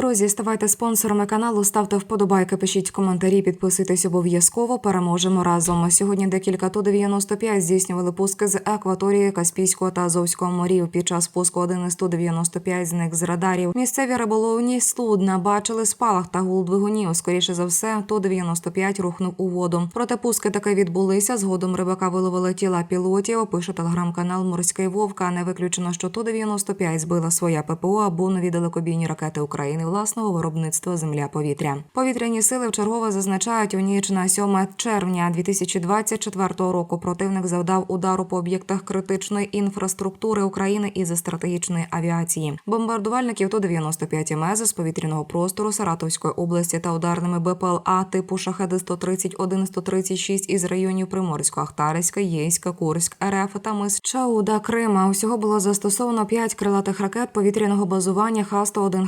Друзі, ставайте спонсорами каналу, ставте вподобайки, пишіть коментарі, підписуйтесь обов'язково. Переможемо разом. Сьогодні декілька ту 95 здійснювали пуски з акваторії Каспійського та Азовського морів. Під час пуску один із ту 95 зник з радарів. Місцеві риболовні судна бачили спалах та гул двигунів. Скоріше за все, ту 95 рухнув у воду. Проте пуски таки відбулися. Згодом рибака виловили тіла пілотів. Пише телеграм-канал Морський Вовка. Не виключено, що ту 95 збила своя ППО або нові далекобійні ракети України власного виробництва земля-повітря. Повітряні сили вчергове зазначають у ніч на 7 червня 2024 року. Противник завдав удару по об'єктах критичної інфраструктури України із стратегічної авіації. Бомбардувальників ту 95 МС з повітряного простору Саратовської області та ударними БПЛА типу шахеди 131 136 із районів Приморського, Ахтарська, Єйська, Курськ, РФ та мис Чауда Крима. Усього було застосовано 5 крилатих ракет повітряного базування Х-101,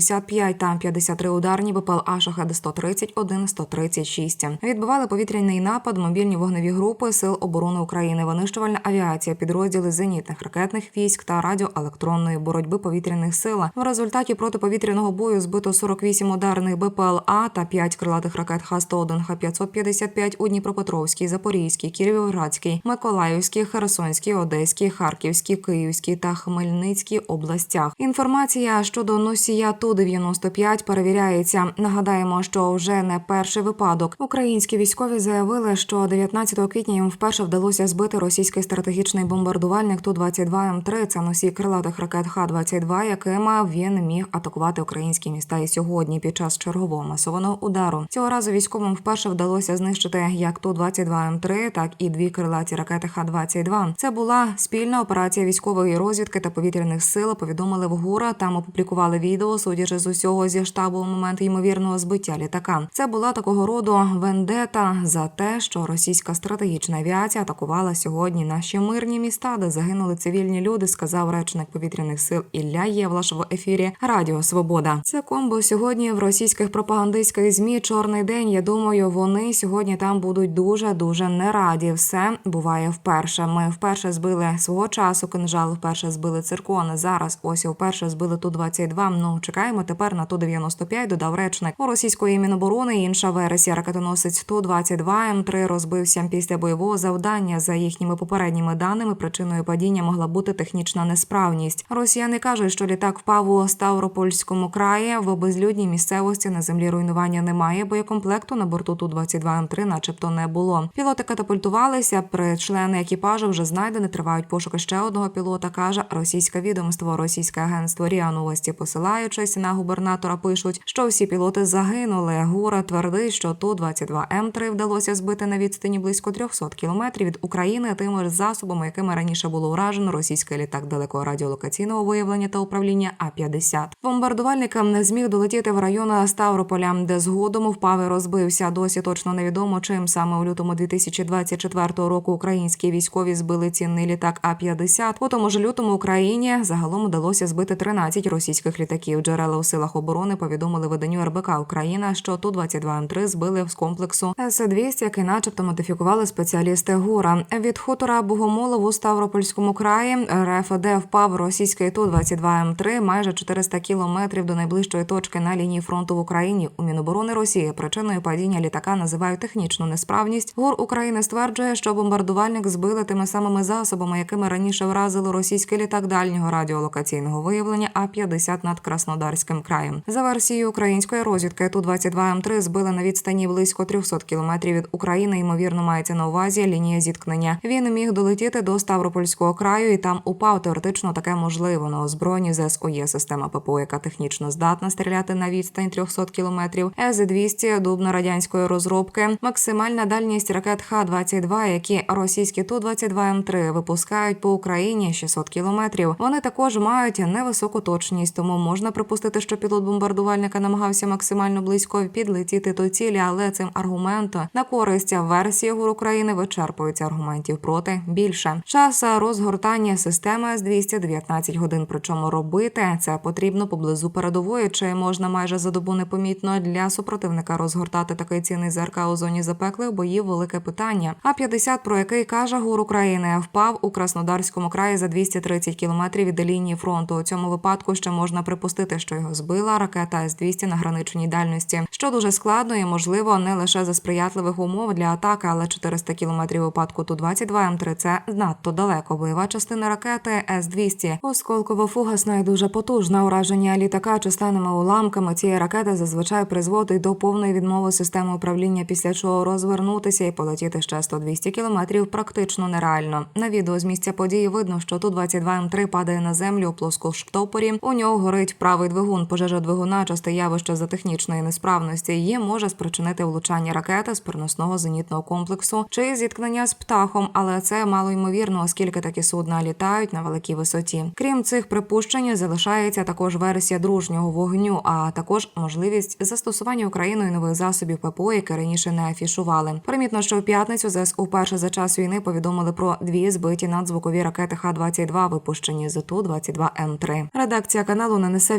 Х-555 та 53 ударні БПЛА шахеди 131 136 Відбивали повітряний напад, мобільні вогневі групи Сил оборони України, винищувальна авіація, підрозділи зенітних ракетних військ та радіоелектронної боротьби повітряних сил. В результаті протиповітряного бою збито 48 ударних БПЛА та 5 крилатих ракет Х-101, Х-555 у Дніпропетровській, Запорізькій, Кіровоградській, Миколаївській, Херсонській, Одеській, Харківській, Київській та Хмельницькій областях. Інформація щодо носія Ту-95 перевіряється. Нагадаємо, що вже не перший випадок. Українські військові заявили, що 19 квітня їм вперше вдалося збити російський стратегічний бомбардувальник Ту-22М3. Це носій крилатих ракет Х-22, якими він міг атакувати українські міста і сьогодні під час чергового масованого удару. Цього разу військовим вперше вдалося знищити як Ту-22М3, так і дві крилаті ракети Х-22. Це була спільна операція військової розвідки та повітряних сил. Повідомили в ГУРа. Там опублікували відео, судячи з усього зі штабу у момент ймовірного збиття літака. Це була такого роду вендета за те, що російська стратегічна авіація атакувала сьогодні наші мирні міста, де загинули цивільні люди. Сказав речник повітряних сил Ілля Євлаш в ефірі Радіо Свобода. Це комбо сьогодні в російських пропагандистських змі чорний день. Я думаю, вони сьогодні там будуть дуже дуже не раді. Все буває вперше. Ми вперше збили свого часу кинжал, вперше збили циркони. Зараз ось вперше збили ту 22 Ну чекаємо тепер на ту 95 Додав речник у російської міноборони. Інша версія ракетоносець ту 22 М3 розбився після бойового завдання. За їхніми попередніми даними причиною падіння могла бути технічна несправність. Росіяни кажуть, що літак впав у Ставропольському краї в безлюдній місцевості на землі руйнування немає. Боєкомплекту на борту ту 22 М3 начебто не було. Пілоти катапультувалися. При члени екіпажу вже знайдені. Тривають пошуки ще одного пілота. каже російське відомство, російське агентство Ріа Новості, посилаючись на губернатора, пишуть, що всі пілоти загинули. Гура твердить, що ту 22 М3 вдалося збити на відстані близько 300 кілометрів від України тими ж засобами, якими раніше було уражено російський літак далекого радіолокаційного виявлення та управління А 50 Бомбардувальникам не зміг долетіти в район Ставрополя, де згодом впав і розбився. Досі точно невідомо, чим саме у лютому 2024 року українські військові збили цінний літак А 50 У тому ж лютому Україні загалом вдалося збити 13 російських літаків. Джерела у силах оборони повідомили виданню РБК Україна, що ту 22 М3 збили з комплексу С-200, який, начебто, модифікували спеціалісти ГУРа. Від хутора Богомолов у Ставропольському краї РФД впав російський ту 22 М3 майже 400 кілометрів до найближчої точки на лінії фронту в Україні. У Міноборони Росії причиною падіння літака називають технічну несправність. ГУР України стверджує, що бомбардувальник збили тими самими засобами, якими раніше вразили російський літак дальнього радіолокаційного виявлення А 50 над Краснодарським краєм. За версією української розвідки, ту 22 М3 збили на відстані близько 300 кілометрів від України. Ймовірно, мається на увазі лінія зіткнення. Він міг долетіти до Ставропольського краю і там упав. Теоретично таке можливо на озброєнні ЗСО є система ППО, яка технічно здатна стріляти на відстань 300 кілометрів. С-200 дубно радянської розробки. Максимальна дальність ракет Х-22, які російські ту 22 М3 випускають по Україні 600 кілометрів. Вони також мають невисоку точність, тому можна припустити, що пілот бомбардувальника намагався максимально близько підлетіти до цілі, але цим аргументом на користь версії ГУР України вичерпується аргументів проти більше. Час розгортання системи з 219 годин. Причому робити це потрібно поблизу передової, чи можна майже за добу непомітно для супротивника розгортати такий цінний ЗРК у зоні запеклих боїв. Велике питання. А 50 про який каже ГУР України, впав у Краснодарському краї за 230 кілометрів від лінії фронту. У цьому випадку ще можна припустити, що його збила ракета С-200 на граничній дальності, що дуже складно і можливо не лише за сприятливих умов для атаки, але 400 кілометрів випадку Ту-22 М3 – це надто далеко. Бойова частина ракети С-200 осколково-фугасна і дуже потужна. Ураження літака численними уламками цієї ракети зазвичай призводить до повної відмови системи управління, після чого розвернутися і полетіти ще 100-200 кілометрів практично нереально. На відео з місця події видно, що Ту-22 М3 падає на землю у плоскоштопорі. У нього горить правий двигун. Пожежа двигуна часте явище за технічної несправності. Її може спричинити влучання ракети з переносного зенітного комплексу чи зіткнення з птахом, але це мало ймовірно, оскільки такі судна літають на великій висоті. Крім цих припущень, залишається також версія дружнього вогню, а також можливість застосування Україною нових засобів ППО, які раніше не афішували. Примітно, що в п'ятницю ЗСУ вперше за час війни повідомили про дві збиті надзвукові ракети Х-22, випущені з Ту-22 М3. Редакція каналу не несе